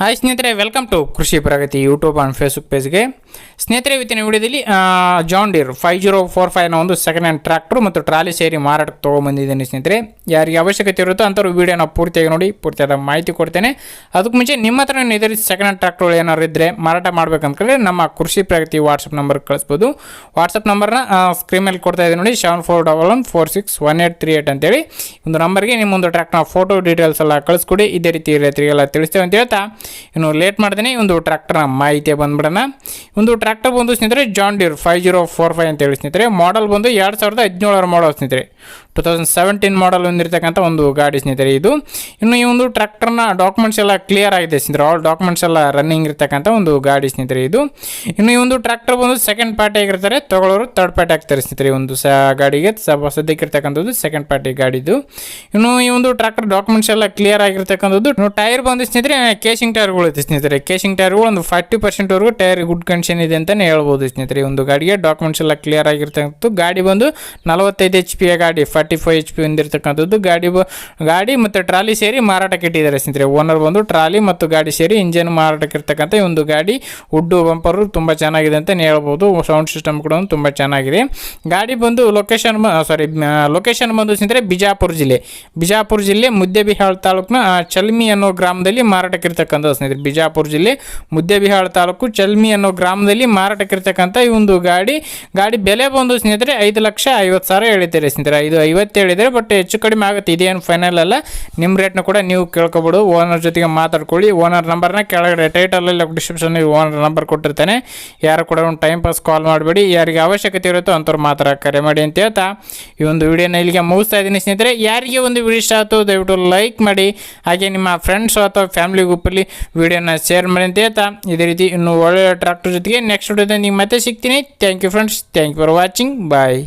Hi ಸ್ನೇಹಿತರೆ welcome to Krishi Pragati YouTube and Facebook ಪೇಜ್ಗೆ ಸ್ನೇಹಿತರೆ, ಇವತ್ತಿನ ವಿಡಿಯೋದಲ್ಲಿ John Deere five zero four ಫೈವ್ನ ಒಂದು ಸೆಕೆಂಡ್ ಹ್ಯಾಂಡ್ ಟ್ರ್ಯಾಕ್ಟ್ರು ಮತ್ತು ಟ್ರಾಲಿ ಸೇರಿ ಮಾರಾಟಕ್ಕೆ ತೊಗೊಂಬಂದಿದ್ದೀನಿ ಸ್ನೇಹಿತರೆ. ಯಾರಿಗೆ ಅವಶ್ಯಕತೆ ಇರುತ್ತೋ ಅಂಥವ್ರು ವೀಡಿಯೋನ ಪೂರ್ತಿಯಾಗಿ ನೋಡಿ, ಪೂರ್ತಿಯಾದ ಮಾಹಿತಿ ಕೊಡ್ತೇನೆ. ಅದಕ್ಕೆ ಮುಂಚೆ ನಿಮ್ಮ ಹತ್ರ ಇದೇ ಸೆಕೆಂಡ್ ಹ್ಯಾಂಡ್ ಟ್ರ್ಯಾಕ್ಟರ್ಗಳು ಏನಾದ್ರು ಇದ್ದರೆ ಮಾರಾಟ ಮಾಡಬೇಕಂತಂದರೆ ನಮ್ಮ ಕೃಷಿ ಪ್ರಗತಿ ವಾಟ್ಸಪ್ ನಂಬರ್ ಕಳಿಸ್ಬೋದು. ವಾಟ್ಸಪ್ ನಂಬರ್ನ ಸ್ಕ್ರೀನ್ ಮೇಲೆ ಕೊಡ್ತಾ ಇದ್ದೀನಿ ನೋಡಿ seven four double one four six one eight three eight ಅಂತೇಳಿ. ಒಂದು ನಂಬರ್ಗೆ ನಿಮ್ಮೊಂದು ಟ್ರ್ಯಾಕ್ಟರ್ನ ಫೋಟೋ ಡೀಟೇಲ್ಸ್ ಎಲ್ಲ ಕಳಿಸ್ಕೊಡಿ. ಇದೇ ರೀತಿ ರೈತರಿಗೆಲ್ಲ ತಿಳಿಸ್ತೇವೆ ಅಂತ ಹೇಳ್ತಾ ಇನ್ನು ಲೇಟ್ ಮಾಡ್ತೀನಿ. ಒಂದು ಟ್ರ್ಯಾಕ್ಟರ್ನ ಮಾಹಿತಿ ಬಂದ್ಬಿಡೋಣ. ಒಂದು ಟ್ರ್ಯಾಕ್ಟರ್ ಬಂದು ಸ್ನೇಹಿತರೆ John Deere five zero four five ಅಂತ ಹೇಳಿ ಸ್ನೇಹಿತರೆ ಮಾಡಲ್ ಬಂದು ಎರಡು ಸಾವಿರದ ಹದಿನೇಳರ ಮಾಡಲ್ ಸ್ನೇಹಿತರೆ. ಟು ತೌಸಂಡ್ ಸೆವೆಂಟೀನ್ ಮಾಡಲ್ ಹೊಂದಿರತಕ್ಕಂಥ ಒಂದು ಗಾಡಿ ಸ್ನೇಹಿತರೆ ಇದು. ಇನ್ನು ಈ ಒಂದು ಟ್ರ್ಯಾಕ್ಟರ್ನ ಡಾಕ್ಯುಮೆಂಟ್ಸ್ ಎಲ್ಲ ಕ್ಲಿಯರ್ ಆಗಿದೆ ಸ್ನೇಹಿತರೆ. ಆಲ್ ಡಾಕ್ಯುಮೆಂಟ್ಸ್ ಎಲ್ಲ ರನ್ನಿಂಗ್ ಇರತಕ್ಕಂಥ ಒಂದು ಗಾಡಿ ಸ್ನೇಹಿತರೆ ಇದು. ಇನ್ನು ಈ ಒಂದು ಟ್ರ್ಯಾಕ್ಟರ್ ಬಂದು ಸೆಕೆಂಡ್ ಪಾರ್ಟಿ ಆಗಿರ್ತಾರೆ. ತಗೊಳ್ಳೋರು ತರ್ಡ್ ಪಾರ್ಟಿ ಆಗ್ತಾರೆ ಸ್ನೇಹಿತರೆ ಒಂದು ಸ ಗಾಡಿಗೆ. ಸದ್ಯಕ್ಕಿರ್ತಕ್ಕಂಥದ್ದು ಸೆಕೆಂಡ್ ಪಾರ್ಟಿ ಗಾಡಿದು. ಇನ್ನು ಈ ಒಂದು ಟ್ರ್ಯಾಕ್ಟರ್ ಡಾಕ್ಯುಮೆಂಟ್ಸ್ ಎಲ್ಲ ಕ್ಲಿಯರ್ ಆಗಿರ್ತಕ್ಕಂಥದ್ದು. ಇನ್ನು ಟೈರ್ ಬಂದು ಸ್ನೇಹಿತರೆ ಕೇಸಿಂಗ್ ಟೈರ್ಗಳು ಇದೆ ಸ್ನೇಹಿತರೆ. ಕೇಸಿಂಗ್ ಟೈರ್ಗಳು ಒಂದು ಫಾರ್ಟಿ ಪರ್ಸೆಂಟ್ವರೆಗೂ ಟೈರ್ ಗುಡ್ ಕಂಡೀಷನ್ ಇದೆ ಅಂತಲೇ ಹೇಳ್ಬೋದು ಸ್ನೇಹಿತರೆ ಒಂದು ಗಾಡಿಗೆ. ಡಾಕ್ಯುಮೆಂಟ್ಸ್ ಎಲ್ಲ ಕ್ಲಿಯರ್ ಆಗಿರ್ತಕ್ಕಂಥದ್ದು. ಗಾಡಿ ಬಂದು ನಲವತ್ತೈದು ಎಚ್ ಪಿಯ ಗಾಡಿ ಫೈವ್ ಎಚ್ ಪಿ ಹೊಂದಿರತಕ್ಕಂಥದ್ದು. ಗಾಡಿ ಬ- ಗಾಡಿ ಮತ್ತು ಟ್ರಾಲಿ ಸೇರಿ ಮಾರಾಟಕ್ಕೆ ಇಟ್ಟಿದ್ದಾರೆ ಸ್ನೇಹಿತರೆ. ಓನರ್ ಬಂದು ಟ್ರಾಲಿ ಮತ್ತು ಗಾಡಿ ಸೇರಿ ಇಂಜಿನ್ ಮಾರಾಟಕ್ಕೆ ಇರ್ತಕ್ಕಂಥ ಈ ಒಂದು ಗಾಡಿ ಉಡ್ಡು ಬಂಪರು ತುಂಬ ಚೆನ್ನಾಗಿದೆ ಅಂತಲೇ ಹೇಳ್ಬೋದು. ಸೌಂಡ್ ಸಿಸ್ಟಮ್ ಕೂಡ ತುಂಬ ಚೆನ್ನಾಗಿದೆ. ಗಾಡಿ ಬಂದು ಲೊಕೇಶನ್ ಸಾರಿ ಲೊಕೇಶನ್ ಬಂದು ಸ್ನೇಹಿತರೆ ಬಿಜಾಪುರ ಜಿಲ್ಲೆ. ಬಿಜಾಪುರ ಜಿಲ್ಲೆ ಮುದ್ದೆಬಿಹಾಳ್ ತಾಲೂಕಿನ ಚಲ್ಮಿ ಅನ್ನೋ ಗ್ರಾಮದಲ್ಲಿ ಮಾರಾಟಕ್ಕೆ ಇರ್ತಕ್ಕಂಥ ಸ್ನೇಹಿತರೆ. ಬಿಜಾಪುರ ಜಿಲ್ಲೆ ಮುದ್ದೆಬಿಹಾಳ್ ತಾಲೂಕು ಚಲ್ಮಿ ಅನ್ನೋ ಗ್ರಾಮದಲ್ಲಿ ಮಾರಾಟಕ್ಕೆ ಇರ್ತಕ್ಕಂಥ ಈ ಒಂದು ಗಾಡಿ. ಗಾಡಿ ಬೆಲೆ ಬಂದು ಸ್ನೇಹಿತರೆ ಐದು ಲಕ್ಷ ಐವತ್ತು ಸಾವಿರ ಹೇಳಿದ್ದಾರೆ ಸ್ನೇಹಿತರೆ. ಐದು ಹೇಳಿದರೆ ಬಟ್ ಹೆಚ್ಚು ಕಡಿಮೆ ಆಗುತ್ತೆ. ಇದೇನು ಫೈನಲ್ ಅಲ್ಲ. ನಿಮ್ಮ ರೇಟ್ನ ಕೂಡ ನೀವು ಕೇಳ್ಕೊಬೋದು. ಓನರ್ ಜೊತೆಗೆ ಮಾತಾಡ್ಕೊಳ್ಳಿ. ಓನರ್ ನಂಬರ್ನ ಕೆಳಗಡೆ ಟೈಟಲಲ್ಲಿ ಡಿಸ್ಕ್ರಿಪ್ಷನ್ ಓನರ್ ನಂಬರ್ ಕೊಟ್ಟಿರ್ತಾನೆ. ಯಾರು ಕೂಡ ಒಂದು ಟೈಮ್ ಪಾಸ್ ಕಾಲ್ ಮಾಡಬೇಡಿ. ಯಾರಿಗೆ ಅವಶ್ಯಕತೆ ಇರುತ್ತೋ ಅಂಥವ್ರು ಮಾತ್ರ ಕರೆ ಮಾಡಿ ಅಂತ ಹೇಳ್ತಾ. ಈ ಒಂದು ವಿಡಿಯೋನ ಇಲ್ಲಿಗೆ ಮುಗಿಸ್ತಾ ಇದ್ದೀನಿ ಸ್ನೇಹಿತರೆ. ಯಾರಿಗೆ ಒಂದು ವಿಡಿಯೋ ಇಷ್ಟ ಆಯಿತು ದಯವಿಟ್ಟು ಲೈಕ್ ಮಾಡಿ. ಹಾಗೆ ನಿಮ್ಮ ಫ್ರೆಂಡ್ಸ್ ಅಥವಾ ಫ್ಯಾಮಿಲಿ ಗ್ರೂಪಲ್ಲಿ ವಿಡಿಯೋನ ಶೇರ್ ಮಾಡಿ ಅಂತ ಹೇಳ್ತಾ. ಇದೇ ರೀತಿ ಇನ್ನು ಒಳ್ಳೆಯ ಟ್ರಾಕ್ಟರ್ ಜೊತೆಗೆ ನೆಕ್ಸ್ಟ್ ವಿಡಿಯೋದಲ್ಲಿ ನಿಮ್ಗೆ ಮತ್ತೆ ಸಿಗ್ತೀನಿ. Thank you friends thank you for watching bye